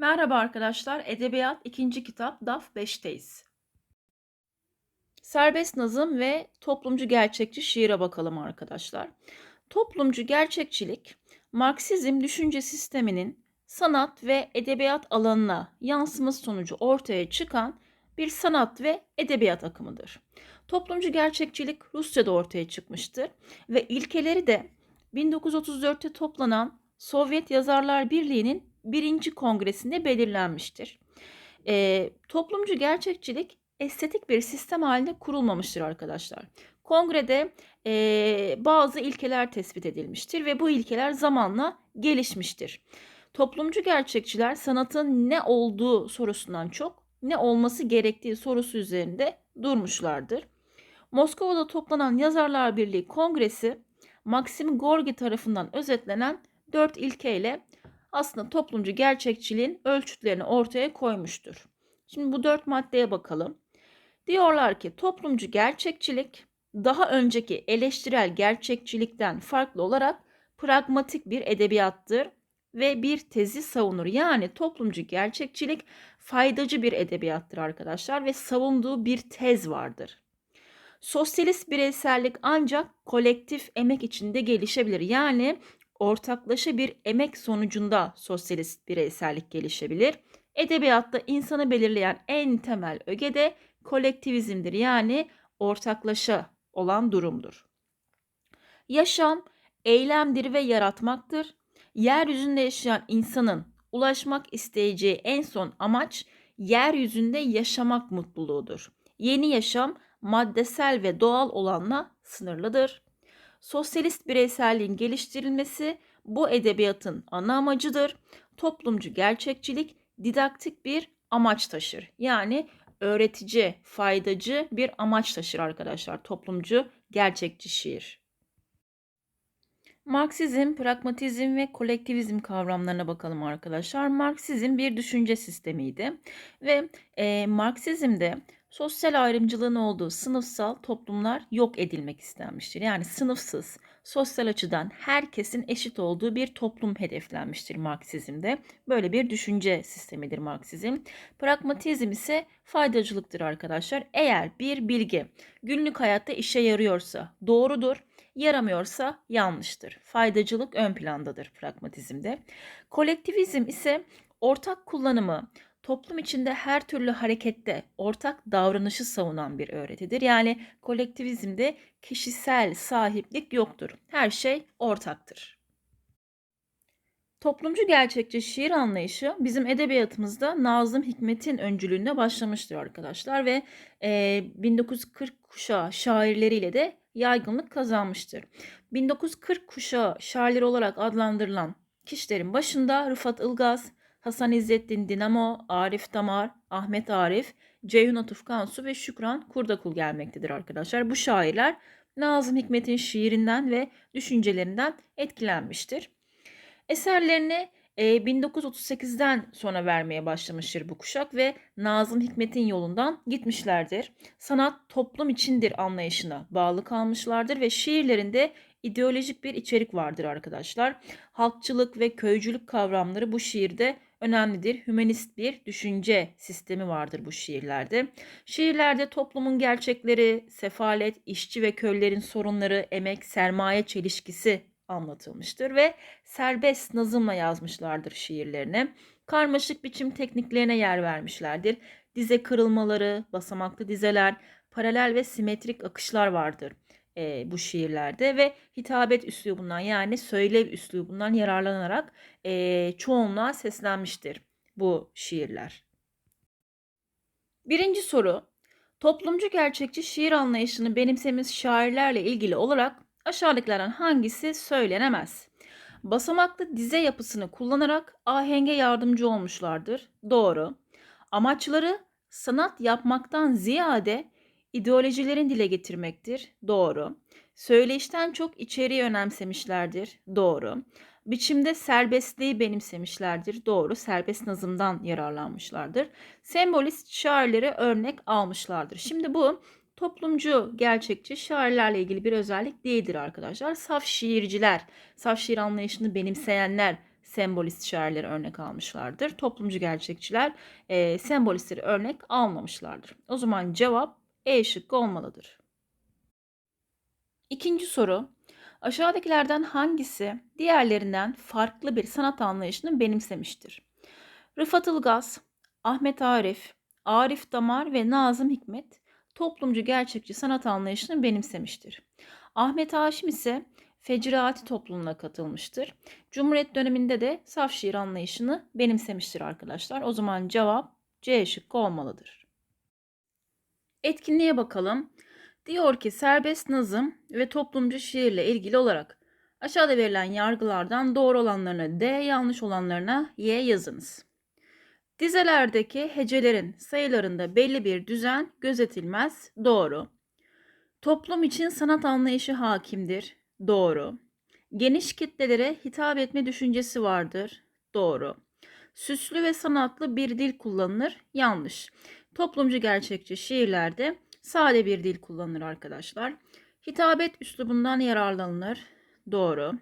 Merhaba arkadaşlar, Edebiyat 2. kitap DAF 5'teyiz. Serbest nazım ve toplumcu gerçekçi şiire bakalım arkadaşlar. Toplumcu gerçekçilik, Marksizm düşünce sisteminin sanat ve edebiyat alanına yansıması sonucu ortaya çıkan bir sanat ve edebiyat akımıdır. Toplumcu gerçekçilik Rusya'da ortaya çıkmıştır ve ilkeleri de 1934'te toplanan Sovyet Yazarlar Birliği'nin birinci kongresinde belirlenmiştir. E, toplumcu gerçekçilik estetik bir sistem halinde kurulmamıştır arkadaşlar. Kongrede e, bazı ilkeler tespit edilmiştir ve bu ilkeler zamanla gelişmiştir. Toplumcu gerçekçiler sanatın ne olduğu sorusundan çok ne olması gerektiği sorusu üzerinde durmuşlardır. Moskova'da toplanan Yazarlar Birliği Kongresi Maxim Gorki tarafından özetlenen dört ilkeyle aslında toplumcu gerçekçiliğin ölçütlerini ortaya koymuştur. Şimdi bu dört maddeye bakalım. Diyorlar ki toplumcu gerçekçilik daha önceki eleştirel gerçekçilikten farklı olarak pragmatik bir edebiyattır ve bir tezi savunur. Yani toplumcu gerçekçilik faydacı bir edebiyattır arkadaşlar ve savunduğu bir tez vardır. Sosyalist bireysellik ancak kolektif emek içinde gelişebilir. Yani ortaklaşa bir emek sonucunda sosyalist bireysellik gelişebilir. Edebiyatta insanı belirleyen en temel öge de kolektivizmdir. Yani ortaklaşa olan durumdur. Yaşam eylemdir ve yaratmaktır. Yeryüzünde yaşayan insanın ulaşmak isteyeceği en son amaç yeryüzünde yaşamak mutluluğudur. Yeni yaşam maddesel ve doğal olanla sınırlıdır. Sosyalist bireyselliğin geliştirilmesi bu edebiyatın ana amacıdır. Toplumcu gerçekçilik didaktik bir amaç taşır. Yani öğretici, faydacı bir amaç taşır arkadaşlar. Toplumcu gerçekçi şiir. Marksizm, pragmatizm ve kolektivizm kavramlarına bakalım arkadaşlar. Marksizm bir düşünce sistemiydi ve e, Marksizmde sosyal ayrımcılığın olduğu sınıfsal toplumlar yok edilmek istenmiştir. Yani sınıfsız, sosyal açıdan herkesin eşit olduğu bir toplum hedeflenmiştir Marksizmde. Böyle bir düşünce sistemidir Marksizm. Pragmatizm ise faydacılıktır arkadaşlar. Eğer bir bilgi günlük hayatta işe yarıyorsa doğrudur, yaramıyorsa yanlıştır. Faydacılık ön plandadır pragmatizmde. Kolektivizm ise ortak kullanımı, toplum içinde her türlü harekette ortak davranışı savunan bir öğretidir. Yani kolektivizmde kişisel sahiplik yoktur. Her şey ortaktır. Toplumcu gerçekçi şiir anlayışı bizim edebiyatımızda Nazım Hikmet'in öncülüğünde başlamıştır arkadaşlar ve e, 1940 kuşağı şairleriyle de yaygınlık kazanmıştır. 1940 kuşağı şairleri olarak adlandırılan kişilerin başında Rıfat Ilgaz, Hasan İzzettin Dinamo, Arif Damar, Ahmet Arif, Ceyhun Atuf Kansu ve Şükran Kurdakul gelmektedir arkadaşlar. Bu şairler Nazım Hikmet'in şiirinden ve düşüncelerinden etkilenmiştir. Eserlerini 1938'den sonra vermeye başlamıştır bu kuşak ve Nazım Hikmet'in yolundan gitmişlerdir. Sanat toplum içindir anlayışına bağlı kalmışlardır ve şiirlerinde ideolojik bir içerik vardır arkadaşlar. Halkçılık ve köycülük kavramları bu şiirde önemlidir. Hümanist bir düşünce sistemi vardır bu şiirlerde. Şiirlerde toplumun gerçekleri, sefalet, işçi ve köllerin sorunları, emek, sermaye çelişkisi anlatılmıştır ve serbest nazımla yazmışlardır şiirlerini. Karmaşık biçim tekniklerine yer vermişlerdir. Dize kırılmaları, basamaklı dizeler, paralel ve simetrik akışlar vardır e, bu şiirlerde ve hitabet üslubundan yani söylev üslubundan yararlanarak e, çoğunluğa seslenmiştir bu şiirler. Birinci soru, toplumcu gerçekçi şiir anlayışını benimsemiş şairlerle ilgili olarak aşağıdakilerden hangisi söylenemez? Basamaklı dize yapısını kullanarak ahenge yardımcı olmuşlardır. Doğru. Amaçları sanat yapmaktan ziyade ideolojilerin dile getirmektir. Doğru. Söyleyişten çok içeriği önemsemişlerdir. Doğru. Biçimde serbestliği benimsemişlerdir. Doğru. Serbest nazımdan yararlanmışlardır. Sembolist şairleri örnek almışlardır. Şimdi bu toplumcu, gerçekçi şairlerle ilgili bir özellik değildir arkadaşlar. Saf şiirciler, saf şiir anlayışını benimseyenler, sembolist şairleri örnek almışlardır. Toplumcu gerçekçiler e, sembolistleri örnek almamışlardır. O zaman cevap E şıkkı olmalıdır. İkinci soru. Aşağıdakilerden hangisi diğerlerinden farklı bir sanat anlayışını benimsemiştir? Rıfat Ilgaz, Ahmet Arif, Arif Damar ve Nazım Hikmet toplumcu gerçekçi sanat anlayışını benimsemiştir. Ahmet Haşim ise Fecraati toplumuna katılmıştır. Cumhuriyet döneminde de saf şiir anlayışını benimsemiştir arkadaşlar. O zaman cevap C şıkkı olmalıdır. Etkinliğe bakalım. Diyor ki serbest nazım ve toplumcu şiirle ilgili olarak aşağıda verilen yargılardan doğru olanlarına D, yanlış olanlarına Y yazınız. Dizelerdeki hecelerin sayılarında belli bir düzen gözetilmez. Doğru. Toplum için sanat anlayışı hakimdir. Doğru. Geniş kitlelere hitap etme düşüncesi vardır. Doğru. Süslü ve sanatlı bir dil kullanılır. Yanlış. Toplumcu gerçekçi şiirlerde sade bir dil kullanılır arkadaşlar. Hitabet üslubundan yararlanılır. Doğru.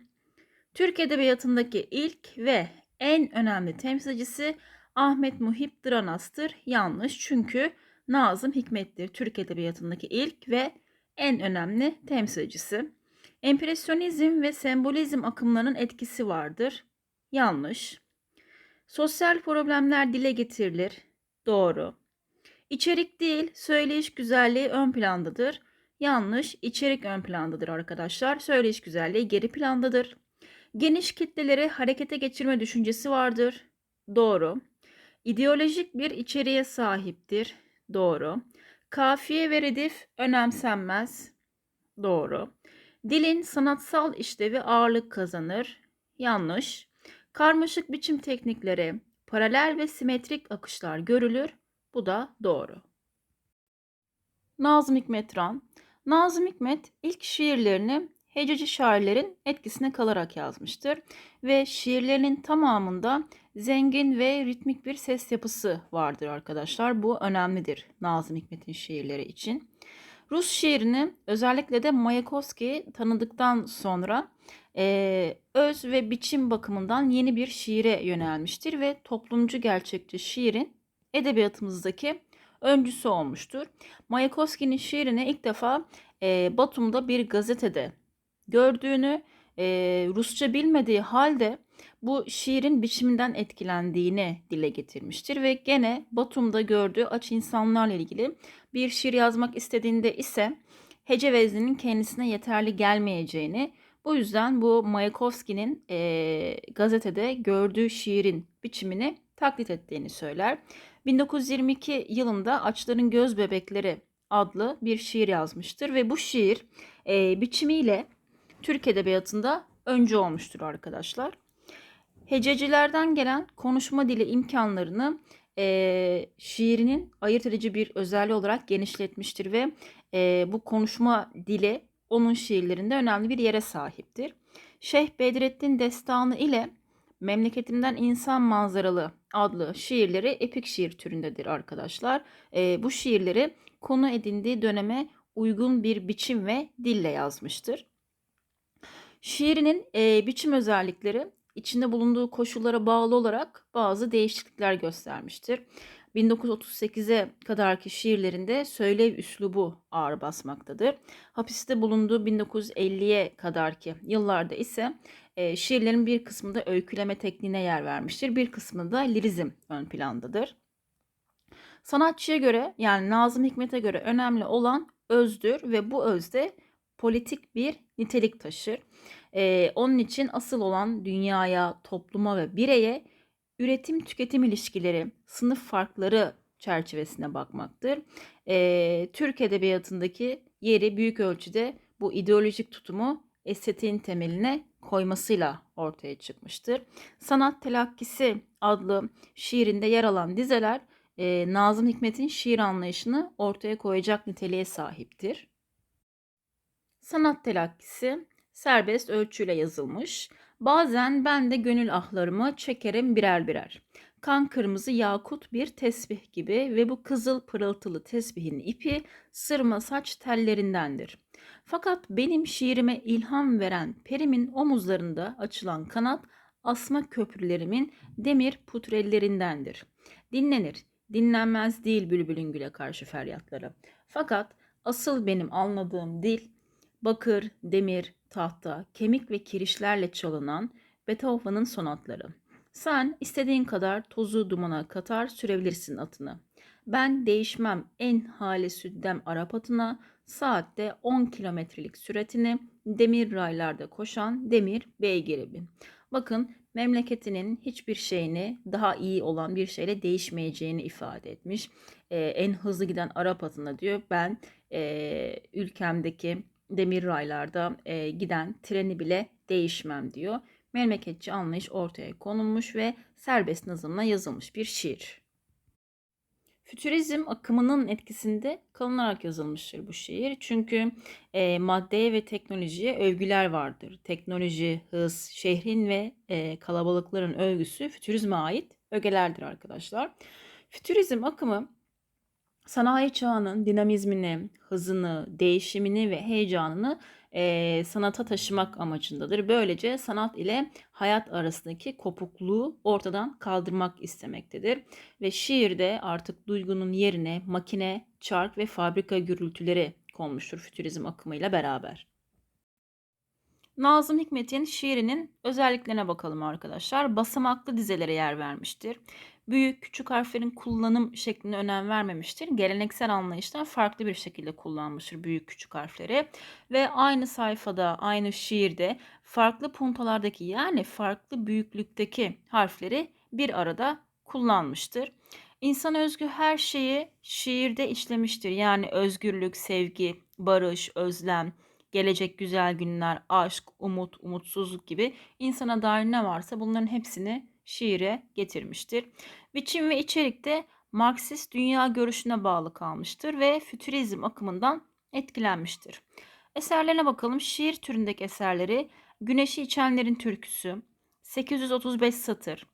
Türk Edebiyatı'ndaki ilk ve en önemli temsilcisi Ahmet Muhip Dranas'tır. Yanlış çünkü Nazım Hikmet'tir. Türk Edebiyatı'ndaki ilk ve en önemli temsilcisi. Empresyonizm ve sembolizm akımlarının etkisi vardır. Yanlış. Sosyal problemler dile getirilir. Doğru. İçerik değil, söyleyiş güzelliği ön plandadır. Yanlış, içerik ön plandadır arkadaşlar. Söyleyiş güzelliği geri plandadır. Geniş kitleleri harekete geçirme düşüncesi vardır. Doğru. İdeolojik bir içeriğe sahiptir. Doğru. Kafiye ve redif önemsenmez. Doğru. Dilin sanatsal işlevi ağırlık kazanır. Yanlış. Karmaşık biçim teknikleri, paralel ve simetrik akışlar görülür. Bu da doğru. Nazım Hikmet Nazım Hikmet ilk şiirlerini hececi şairlerin etkisine kalarak yazmıştır ve şiirlerinin tamamında zengin ve ritmik bir ses yapısı vardır arkadaşlar. Bu önemlidir Nazım Hikmet'in şiirleri için. Rus şiirini özellikle de Mayakovski tanıdıktan sonra e, öz ve biçim bakımından yeni bir şiire yönelmiştir ve toplumcu gerçekçi şiirin edebiyatımızdaki öncüsü olmuştur. Mayakovski'nin şiirini ilk defa e, Batum'da bir gazetede gördüğünü, e, Rusça bilmediği halde bu şiirin biçiminden etkilendiğini dile getirmiştir ve gene Batum'da gördüğü aç insanlarla ilgili bir şiir yazmak istediğinde ise hece vezninin kendisine yeterli gelmeyeceğini, bu yüzden bu Mayakovski'nin e, gazetede gördüğü şiirin biçimini taklit ettiğini söyler. 1922 yılında Açların Göz Bebekleri adlı bir şiir yazmıştır ve bu şiir e, biçimiyle Türk Edebiyatı'nda öncü olmuştur arkadaşlar. Hececilerden gelen konuşma dili imkanlarını e, şiirinin ayırt edici bir özelliği olarak genişletmiştir ve e, bu konuşma dili onun şiirlerinde önemli bir yere sahiptir. Şeyh Bedrettin Destanı ile Memleketimden İnsan Manzaralı adlı şiirleri epik şiir türündedir arkadaşlar. E, bu şiirleri konu edindiği döneme uygun bir biçim ve dille yazmıştır. Şiirinin e, biçim özellikleri içinde bulunduğu koşullara bağlı olarak bazı değişiklikler göstermiştir. 1938'e kadarki şiirlerinde söylev üslubu ağır basmaktadır. Hapiste bulunduğu 1950'ye kadarki yıllarda ise e, şiirlerin bir kısmında öyküleme tekniğine yer vermiştir. Bir kısmı da lirizm ön plandadır. Sanatçıya göre yani Nazım Hikmet'e göre önemli olan özdür ve bu özde politik bir nitelik taşır. Ee, onun için asıl olan dünyaya, topluma ve bireye üretim tüketim ilişkileri, sınıf farkları çerçevesine bakmaktır. Ee, Türk edebiyatındaki yeri büyük ölçüde bu ideolojik tutumu estetiğin temeline koymasıyla ortaya çıkmıştır. Sanat Telakkisi adlı şiirinde yer alan dizeler e, Nazım Hikmet'in şiir anlayışını ortaya koyacak niteliğe sahiptir. Sanat telakkisi serbest ölçüyle yazılmış. Bazen ben de gönül ahlarımı çekerim birer birer. Kan kırmızı yakut bir tesbih gibi ve bu kızıl pırıltılı tesbihin ipi sırma saç tellerindendir. Fakat benim şiirime ilham veren perimin omuzlarında açılan kanat asma köprülerimin demir putrellerindendir. Dinlenir, dinlenmez değil bülbülün güle karşı feryatları. Fakat asıl benim anladığım dil bakır, demir, tahta, kemik ve kirişlerle çalınan Beethoven'ın sonatları. Sen istediğin kadar tozu dumana katar sürebilirsin atını. Ben değişmem en hale süddem Arap atına, saatte 10 kilometrelik süratini demir raylarda koşan demir beygiri bin. Bakın memleketinin hiçbir şeyini daha iyi olan bir şeyle değişmeyeceğini ifade etmiş. Ee, en hızlı giden Arap atına diyor ben e, ülkemdeki demir raylarda e, giden treni bile değişmem diyor. Memleketçi anlayış ortaya konulmuş ve serbest nazımla yazılmış bir şiir. Fütürizm akımının etkisinde kalınarak yazılmıştır bu şiir. Çünkü e, maddeye ve teknolojiye övgüler vardır. Teknoloji, hız, şehrin ve e, kalabalıkların övgüsü fütürizme ait ögelerdir arkadaşlar. Fütürizm akımı sanayi çağının dinamizmini, hızını, değişimini ve heyecanını e, sanata taşımak amacındadır. Böylece sanat ile hayat arasındaki kopukluğu ortadan kaldırmak istemektedir. Ve şiirde artık duygunun yerine makine, çark ve fabrika gürültüleri konmuştur fütürizm akımıyla beraber. Nazım Hikmet'in şiirinin özelliklerine bakalım arkadaşlar. Basamaklı dizelere yer vermiştir büyük küçük harflerin kullanım şekline önem vermemiştir. Geleneksel anlayıştan farklı bir şekilde kullanmıştır büyük küçük harfleri ve aynı sayfada, aynı şiirde farklı puntolardaki yani farklı büyüklükteki harfleri bir arada kullanmıştır. İnsan özgü her şeyi şiirde işlemiştir. Yani özgürlük, sevgi, barış, özlem, gelecek güzel günler, aşk, umut, umutsuzluk gibi insana dair ne varsa bunların hepsini şiire getirmiştir. Biçim ve içerikte Marksist dünya görüşüne bağlı kalmıştır ve fütürizm akımından etkilenmiştir. Eserlerine bakalım. Şiir türündeki eserleri Güneşi İçenlerin Türküsü, 835 satır,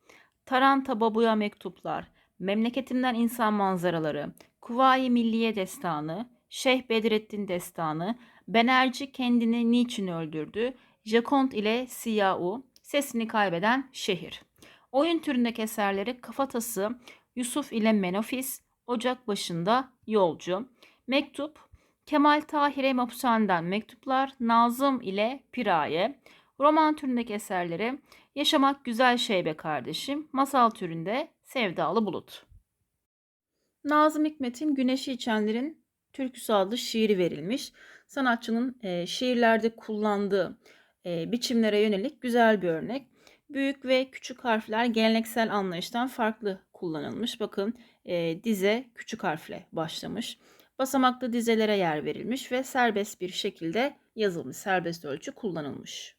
Taranta Babuya Mektuplar, Memleketimden İnsan Manzaraları, Kuvayi Milliye Destanı, Şeyh Bedrettin Destanı, Benerci kendini niçin öldürdü, Jacont ile Siyau, Sesini Kaybeden Şehir. Oyun türündeki eserleri Kafatası, Yusuf ile Menofis, Ocak başında Yolcu, Mektup, Kemal Tahir'e Mapushane'den Mektuplar, Nazım ile Piraye, roman türündeki eserleri Yaşamak Güzel Şey Be Kardeşim, masal türünde Sevdalı Bulut. Nazım Hikmet'in Güneşi İçenlerin Türküsü adlı şiiri verilmiş. Sanatçının e, şiirlerde kullandığı e, biçimlere yönelik güzel bir örnek. Büyük ve küçük harfler geleneksel anlayıştan farklı kullanılmış. Bakın e, dize küçük harfle başlamış. Basamaklı dizelere yer verilmiş ve serbest bir şekilde yazılmış, serbest ölçü kullanılmış.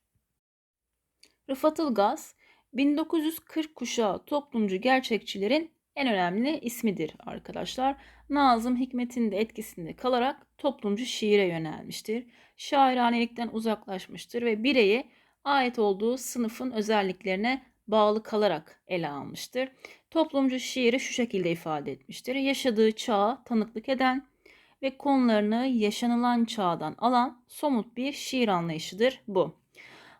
Rıfat Ilgaz, 1940 kuşağı toplumcu gerçekçilerin en önemli ismidir arkadaşlar. Nazım Hikmet'in de etkisinde kalarak toplumcu şiire yönelmiştir. Şairanelikten uzaklaşmıştır ve bireyi ait olduğu sınıfın özelliklerine bağlı kalarak ele almıştır. Toplumcu şiiri şu şekilde ifade etmiştir. Yaşadığı çağa tanıklık eden ve konularını yaşanılan çağdan alan somut bir şiir anlayışıdır bu.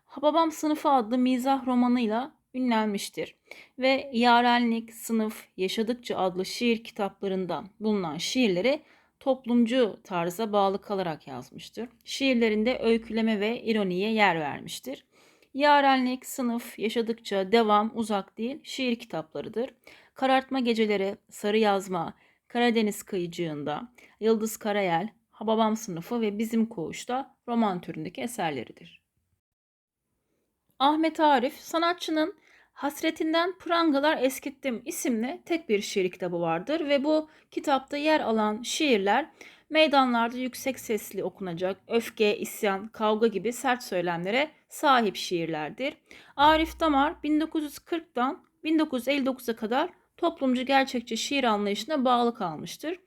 Hababam Sınıfı adlı mizah romanıyla ünlenmiştir ve Yarenlik, Sınıf, Yaşadıkça adlı şiir kitaplarında bulunan şiirleri toplumcu tarza bağlı kalarak yazmıştır. Şiirlerinde öyküleme ve ironiye yer vermiştir. Yarenlik, sınıf, yaşadıkça, devam, uzak değil, şiir kitaplarıdır. Karartma geceleri, sarı yazma, Karadeniz kıyıcığında, Yıldız Karayel, Hababam sınıfı ve Bizim Koğuş'ta roman türündeki eserleridir. Ahmet Arif, sanatçının Hasretinden Prangalar Eskittim isimli tek bir şiir kitabı vardır ve bu kitapta yer alan şiirler meydanlarda yüksek sesli okunacak öfke, isyan, kavga gibi sert söylemlere sahip şiirlerdir. Arif Damar 1940'dan 1959'a kadar toplumcu gerçekçi şiir anlayışına bağlı kalmıştır.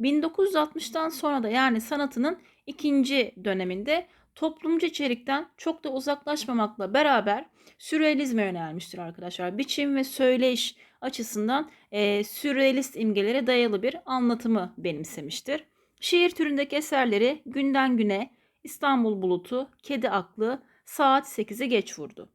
1960'tan sonra da yani sanatının ikinci döneminde toplumcu içerikten çok da uzaklaşmamakla beraber sürrealizme yönelmiştir arkadaşlar. Biçim ve söyleyiş açısından e, sürrealist imgelere dayalı bir anlatımı benimsemiştir. Şiir türündeki eserleri Günden Güne, İstanbul Bulutu, Kedi Aklı, Saat 8'i geç vurdu.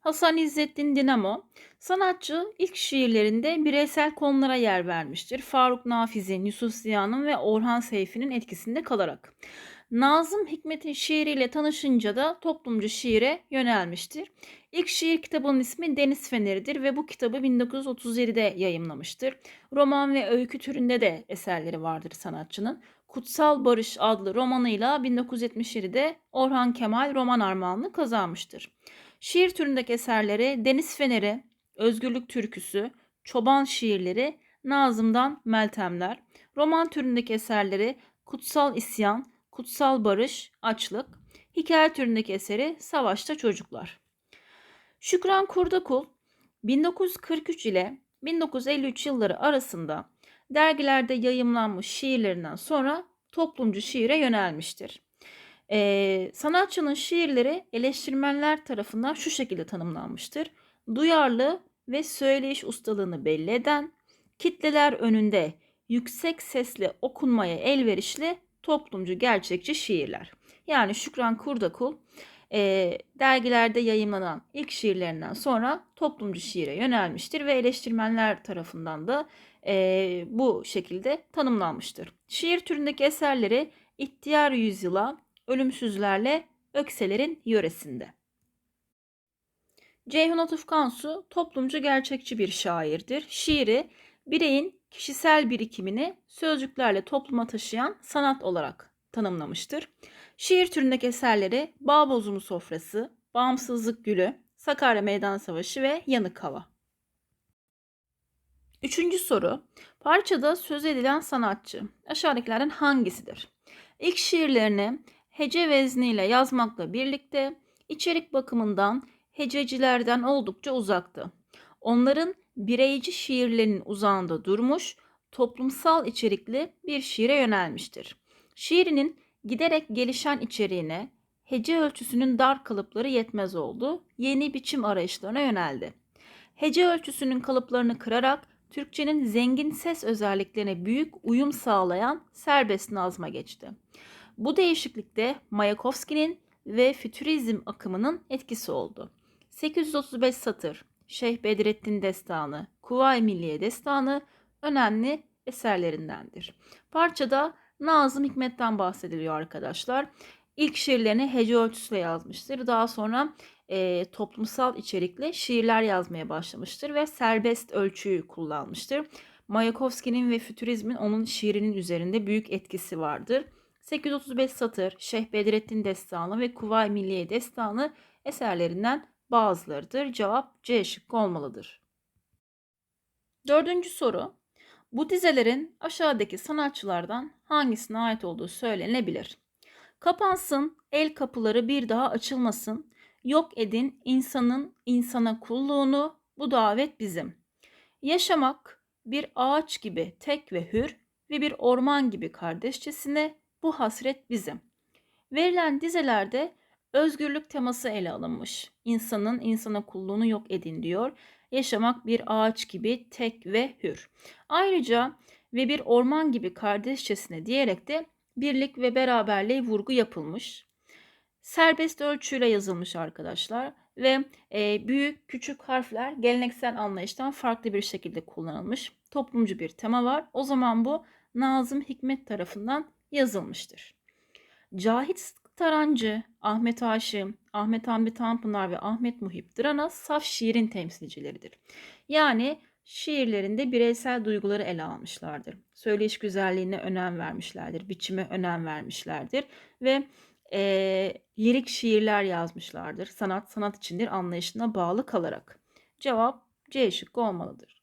Hasan İzzettin Dinamo. Sanatçı ilk şiirlerinde bireysel konulara yer vermiştir. Faruk Nafiz'in, Yusuf Ziya'nın ve Orhan Seyfi'nin etkisinde kalarak. Nazım Hikmet'in şiiriyle tanışınca da toplumcu şiire yönelmiştir. İlk şiir kitabının ismi Deniz Feneri'dir ve bu kitabı 1937'de yayımlamıştır. Roman ve öykü türünde de eserleri vardır sanatçının. Kutsal Barış adlı romanıyla 1977'de Orhan Kemal roman armağanını kazanmıştır. Şiir türündeki eserleri Deniz Feneri, Özgürlük Türküsü, Çoban şiirleri, Nazım'dan Meltemler, roman türündeki eserleri Kutsal İsyan, Kutsal Barış, Açlık, hikaye türündeki eseri Savaşta Çocuklar. Şükran Kurdakul 1943 ile 1953 yılları arasında dergilerde yayımlanmış şiirlerinden sonra toplumcu şiire yönelmiştir. Ee, sanatçının şiirleri eleştirmenler tarafından şu şekilde tanımlanmıştır. Duyarlı ve söyleyiş ustalığını belli eden, kitleler önünde yüksek sesle okunmaya elverişli toplumcu gerçekçi şiirler. Yani Şükran Kurdakul e, dergilerde yayımlanan ilk şiirlerinden sonra toplumcu şiire yönelmiştir ve eleştirmenler tarafından da e, bu şekilde tanımlanmıştır. Şiir türündeki eserleri İhtiyar Yüzyıla, Ölümsüzlerle Ökselerin Yöresinde. Ceyhun Atıf Kansu toplumcu gerçekçi bir şairdir. Şiiri bireyin kişisel birikimini sözcüklerle topluma taşıyan sanat olarak tanımlamıştır. Şiir türündeki eserleri Bağ Bozumu Sofrası, Bağımsızlık Gülü, Sakarya Meydan Savaşı ve Yanık Hava. Üçüncü soru. Parçada söz edilen sanatçı aşağıdakilerden hangisidir? İlk şiirlerini hece vezniyle yazmakla birlikte içerik bakımından hececilerden oldukça uzaktı. Onların bireyci şiirlerinin uzağında durmuş, toplumsal içerikli bir şiire yönelmiştir. Şiirinin giderek gelişen içeriğine hece ölçüsünün dar kalıpları yetmez oldu, yeni biçim arayışlarına yöneldi. Hece ölçüsünün kalıplarını kırarak Türkçenin zengin ses özelliklerine büyük uyum sağlayan serbest nazma geçti. Bu değişiklikte Mayakovski'nin ve fütürizm akımının etkisi oldu. 835 satır, Şeyh Bedrettin Destanı, Kuvayi Milliye Destanı önemli eserlerindendir. Parçada Nazım Hikmet'ten bahsediliyor arkadaşlar. İlk şiirlerini hece ölçüsüyle yazmıştır. Daha sonra e, toplumsal içerikli şiirler yazmaya başlamıştır ve serbest ölçüyü kullanmıştır. Mayakovski'nin ve fütürizmin onun şiirinin üzerinde büyük etkisi vardır. 835 satır, Şeyh Bedrettin Destanı ve Kuvayi Milliye Destanı eserlerinden bazılarıdır. Cevap C şıkkı olmalıdır. Dördüncü soru. Bu dizelerin aşağıdaki sanatçılardan hangisine ait olduğu söylenebilir? Kapansın, el kapıları bir daha açılmasın, yok edin insanın insana kulluğunu, bu davet bizim. Yaşamak bir ağaç gibi tek ve hür ve bir orman gibi kardeşçesine bu hasret bizim. Verilen dizelerde özgürlük teması ele alınmış. İnsanın insana kulluğunu yok edin diyor. Yaşamak bir ağaç gibi tek ve hür. Ayrıca ve bir orman gibi kardeşçesine diyerek de birlik ve beraberliğe vurgu yapılmış. Serbest ölçüyle yazılmış arkadaşlar ve e, büyük küçük harfler geleneksel anlayıştan farklı bir şekilde kullanılmış. Toplumcu bir tema var. O zaman bu Nazım Hikmet tarafından yazılmıştır. Cahit Tarancı, Ahmet Haşim, Ahmet Hamdi Tanpınar ve Ahmet Muhip Drana saf şiirin temsilcileridir. Yani şiirlerinde bireysel duyguları ele almışlardır. Söyleyiş güzelliğine önem vermişlerdir, biçime önem vermişlerdir ve e, lirik şiirler yazmışlardır. Sanat sanat içindir anlayışına bağlı kalarak. Cevap C şıkkı olmalıdır.